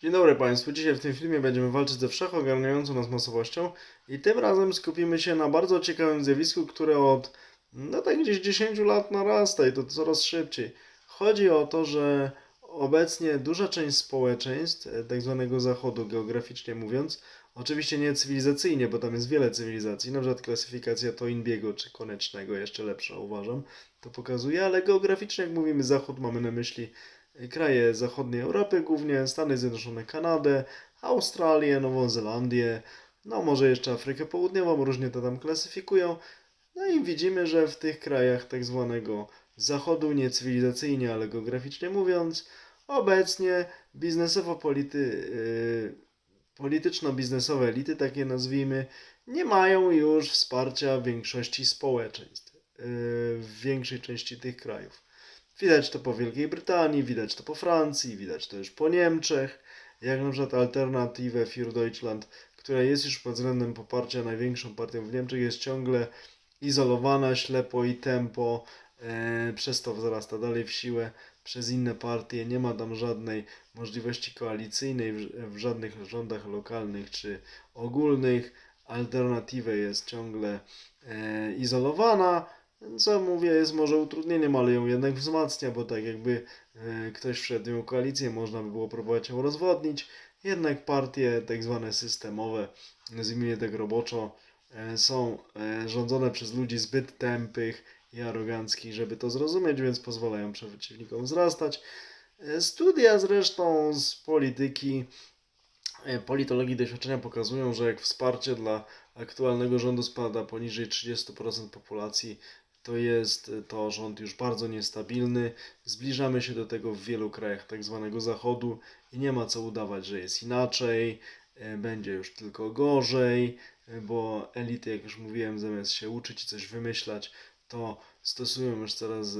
Dzień dobry Państwu. Dzisiaj w tym filmie będziemy walczyć ze wszechogarniającą nas masowością i tym razem skupimy się na bardzo ciekawym zjawisku, które od no tak gdzieś 10 lat narasta i to coraz szybciej. Chodzi o to, że obecnie duża część społeczeństw e, tak zwanego zachodu, geograficznie mówiąc, oczywiście nie cywilizacyjnie, bo tam jest wiele cywilizacji, na przykład klasyfikacja Toynbiego czy Konecznego, jeszcze lepsza uważam, to pokazuje, ale geograficznie jak mówimy zachód, mamy na myśli kraje zachodniej Europy, głównie Stany Zjednoczone, Kanadę, Australię, Nową Zelandię, no może jeszcze Afrykę Południową, różnie to tam klasyfikują. No i widzimy, że w tych krajach tak zwanego zachodu, nie cywilizacyjnie, ale geograficznie mówiąc, obecnie biznesowo-polity, yy, polityczno-biznesowe elity, takie nazwijmy, nie mają już wsparcia większości społeczeństw yy, w większej części tych krajów. Widać to po Wielkiej Brytanii, widać to po Francji, widać to już po Niemczech, jak na przykład Alternative für Deutschland, która jest już pod względem poparcia największą partią w Niemczech, jest ciągle izolowana ślepo i tempo, e, przez to wzrasta dalej w siłę przez inne partie, nie ma tam żadnej możliwości koalicyjnej w, w żadnych rządach lokalnych czy ogólnych. Alternatywa jest ciągle e, izolowana, co mówię, jest może utrudnieniem, ale ją jednak wzmacnia, bo tak jakby e, ktoś wszedł w koalicję, można by było próbować ją rozwodnić. Jednak partie tak zwane systemowe, nazwijmy tak roboczo, e, są e, rządzone przez ludzi zbyt tępych i aroganckich, żeby to zrozumieć, więc pozwalają przeciwnikom wzrastać. Studia zresztą z polityki, politologii doświadczenia pokazują, że jak wsparcie dla aktualnego rządu spada poniżej 30% populacji, to jest to rząd już bardzo niestabilny. Zbliżamy się do tego w wielu krajach tak zwanego zachodu i nie ma co udawać, że jest inaczej, e, będzie już tylko gorzej, e, bo elity, jak już mówiłem, zamiast się uczyć i coś wymyślać, to stosują już coraz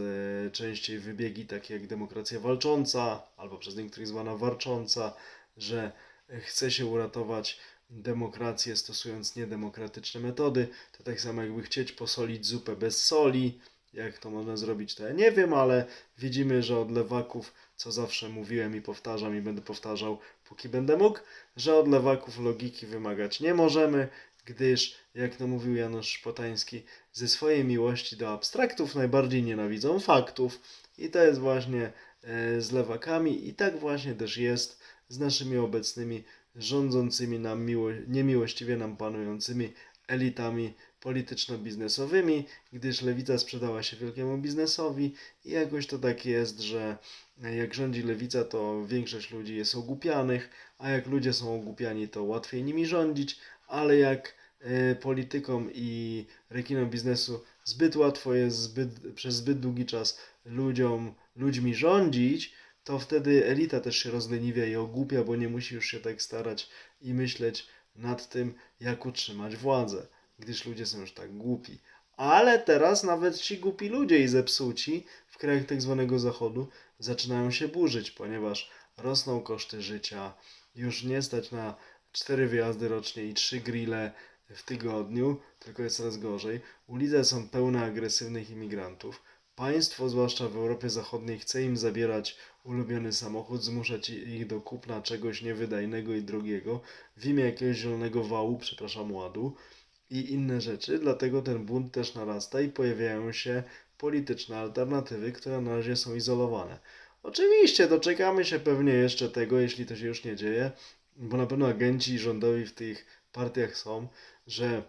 częściej wybiegi takie jak demokracja walcząca, albo przez niektórych zwana warcząca, że chce się uratować demokrację stosując niedemokratyczne metody. To tak samo jakby chcieć posolić zupę bez soli. Jak to można zrobić, to ja nie wiem, ale widzimy, że od lewaków, co zawsze mówiłem i powtarzam i będę powtarzał, póki będę mógł, że od lewaków logiki wymagać nie możemy, gdyż, jak to mówił Janusz Szpotański, ze swojej miłości do abstraktów najbardziej nienawidzą faktów. I to jest właśnie e, z lewakami i tak właśnie też jest z naszymi obecnymi rządzącymi nam miło, niemiłościwie nam panującymi elitami polityczno-biznesowymi, gdyż lewica sprzedała się wielkiemu biznesowi i jakoś to tak jest, że jak rządzi lewica, to większość ludzi jest ogłupianych, a jak ludzie są ogłupiani, to łatwiej nimi rządzić, ale jak e, politykom i rekinom biznesu zbyt łatwo jest zbyt, przez zbyt długi czas ludziom, ludźmi rządzić, to wtedy elita też się rozleniwia i ogłupia, bo nie musi już się tak starać i myśleć nad tym, jak utrzymać władzę, gdyż ludzie są już tak głupi. Ale teraz nawet ci głupi ludzie i zepsuci w krajach tak zwanego zachodu zaczynają się burzyć, ponieważ rosną koszty życia, już nie stać na cztery wyjazdy rocznie i trzy grille w tygodniu, tylko jest coraz gorzej. Ulice są pełne agresywnych imigrantów. Państwo, zwłaszcza w Europie Zachodniej, chce im zabierać ulubiony samochód, zmuszać ich do kupna czegoś niewydajnego i drogiego w imię jakiegoś zielonego wału, przepraszam, ładu i inne rzeczy. Dlatego ten bunt też narasta i pojawiają się polityczne alternatywy, które na razie są izolowane. Oczywiście doczekamy się pewnie jeszcze tego, jeśli to się już nie dzieje, bo na pewno agenci rządowi w tych partiach są, że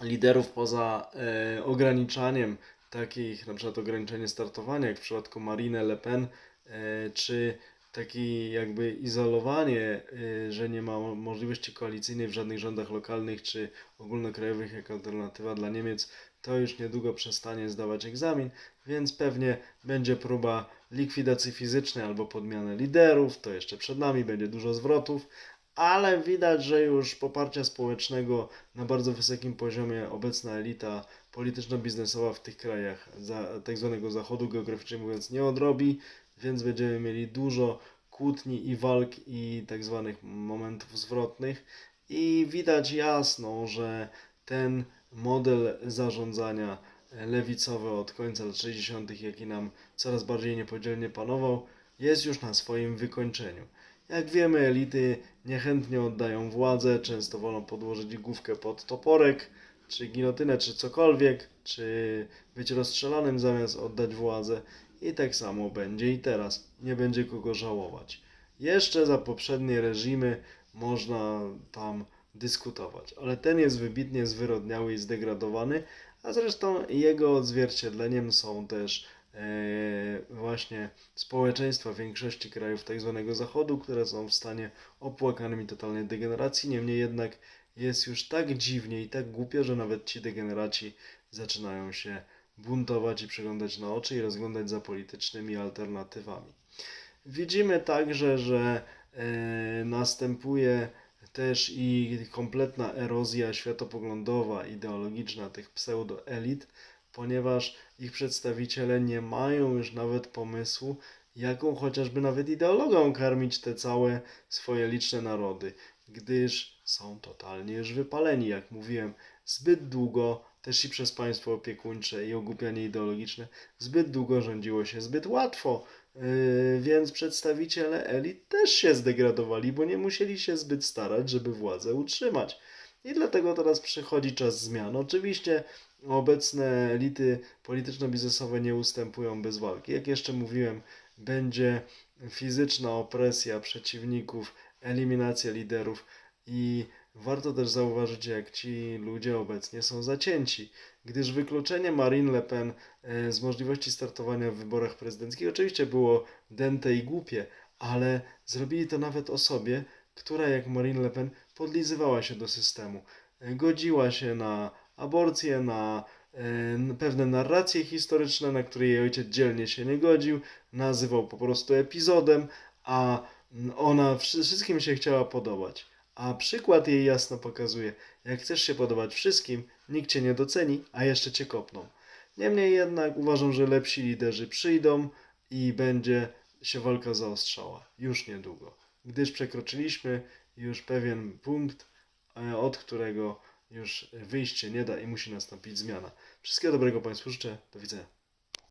liderów poza e, ograniczaniem takich, na przykład ograniczenie startowania, jak w przypadku Marine Le Pen, e, czy takie jakby izolowanie, e, że nie ma mo- możliwości koalicyjnej w żadnych rządach lokalnych czy ogólnokrajowych jako alternatywa dla Niemiec, to już niedługo przestanie zdawać egzamin, więc pewnie będzie próba likwidacji fizycznej albo podmiany liderów, to jeszcze przed nami będzie dużo zwrotów, ale widać, że już poparcia społecznego na bardzo wysokim poziomie obecna elita polityczno-biznesowa w tych krajach za, tak zwanego zachodu geograficznie mówiąc nie odrobi, więc będziemy mieli dużo kłótni i walk i tak zwanych momentów zwrotnych i widać jasno, że ten model zarządzania lewicowy od końca lat 60., jaki nam coraz bardziej niepodzielnie panował, jest już na swoim wykończeniu. Jak wiemy, elity niechętnie oddają władzę, często wolą podłożyć główkę pod toporek, czy gilotynę, czy cokolwiek, czy być rozstrzelanym zamiast oddać władzę. I tak samo będzie i teraz. Nie będzie kogo żałować. Jeszcze za poprzednie reżimy można tam dyskutować, ale ten jest wybitnie zwyrodniały i zdegradowany, a zresztą jego odzwierciedleniem są też właśnie społeczeństwa większości krajów tzw. Zachodu, które są w stanie opłakanym totalnej degeneracji. Niemniej jednak jest już tak dziwnie i tak głupio, że nawet ci degeneraci zaczynają się buntować i przyglądać na oczy i rozglądać za politycznymi alternatywami. Widzimy także, że e, następuje też i kompletna erozja światopoglądowa, ideologiczna tych pseudoelit, ponieważ ich przedstawiciele nie mają już nawet pomysłu, jaką chociażby nawet ideologią karmić te całe swoje liczne narody, gdyż są totalnie już wypaleni, jak mówiłem, zbyt długo, też i przez państwo opiekuńcze i ogłupianie ideologiczne, zbyt długo rządziło się zbyt łatwo, Yy, więc przedstawiciele elit też się zdegradowali, bo nie musieli się zbyt starać, żeby władzę utrzymać. I dlatego teraz przychodzi czas zmian. Oczywiście obecne elity polityczno-biznesowe nie ustępują bez walki. Jak jeszcze mówiłem, będzie fizyczna opresja przeciwników, eliminacja liderów i warto też zauważyć, jak ci ludzie obecnie są zacięci, gdyż wykluczenie Marine Le Pen e, z możliwości startowania w wyborach prezydenckich oczywiście było dęte i głupie, ale zrobili to nawet osobie, która jak Marine Le Pen podlizywała się do systemu. E, Godziła się na aborcję, na pewne narracje historyczne, na które jej ojciec dzielnie się nie godził, nazywał po prostu epizodem, a ona wszy- wszystkim się chciała podobać. A przykład jej jasno pokazuje, jak chcesz się podobać wszystkim, nikt cię nie doceni, a jeszcze cię kopną. Niemniej jednak uważam, że lepsi liderzy przyjdą i będzie się walka zaostrzała już niedługo, gdyż przekroczyliśmy już pewien punkt, e, od którego już wyjście nie da i musi nastąpić zmiana. Wszystkiego dobrego Państwu życzę. Do widzenia.